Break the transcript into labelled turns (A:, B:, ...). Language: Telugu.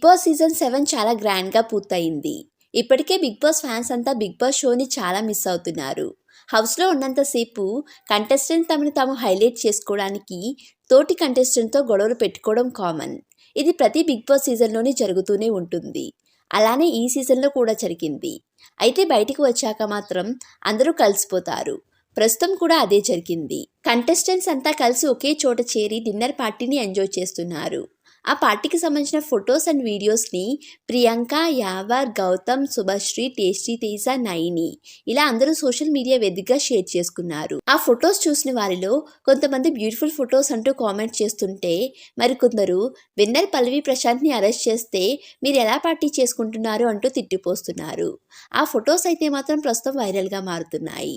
A: బిగ్ బాస్ సీజన్ సెవెన్ చాలా గ్రాండ్గా పూర్తయింది. ఇప్పటికే బిగ్ బాస్ ఫ్యాన్స్ అంతా బిగ్ బాస్ షోని చాలా మిస్ అవుతున్నారు. హౌస్లో ఉన్నంతసేపు కంటెస్టెంట్ తమను తాము హైలైట్ చేసుకోవడానికి తోటి కంటెస్టెంట్తో గొడవలు పెట్టుకోవడం కామన్. ఇది ప్రతి బిగ్ బాస్ సీజన్లోనే జరుగుతూనే ఉంటుంది. అలానే ఈ సీజన్లో కూడా జరిగింది. అయితే బయటికి వచ్చాక మాత్రం అందరూ కలిసిపోతారు. ప్రస్తుతం కూడా అదే జరిగింది. కంటెస్టెంట్స్ అంతా కలిసి ఒకే చోట చేరి డిన్నర్ పార్టీని ఎంజాయ్ చేస్తున్నారు. ఆ పార్టీకి సంబంధించిన ఫొటోస్ అండ్ వీడియోస్ని ప్రియాంక యావర్ గౌతమ్ శుభశ్రీ టేస్టీ తేజ నైని ఇలా అందరూ సోషల్ మీడియా వేదికగా షేర్ చేసుకున్నారు. ఆ ఫొటోస్ చూసిన వారిలో కొంతమంది బ్యూటిఫుల్ ఫొటోస్ అంటూ కామెంట్ చేస్తుంటే మరికొందరు విన్నర్ పల్లవి ప్రశాంత్ని అరెస్ట్ చేస్తే మీరు ఎలా పార్టీ చేసుకుంటున్నారు అంటూ తిట్టిపోస్తున్నారు. ఆ ఫొటోస్ అయితే మాత్రం ప్రస్తుతం వైరల్గా మారుతున్నాయి.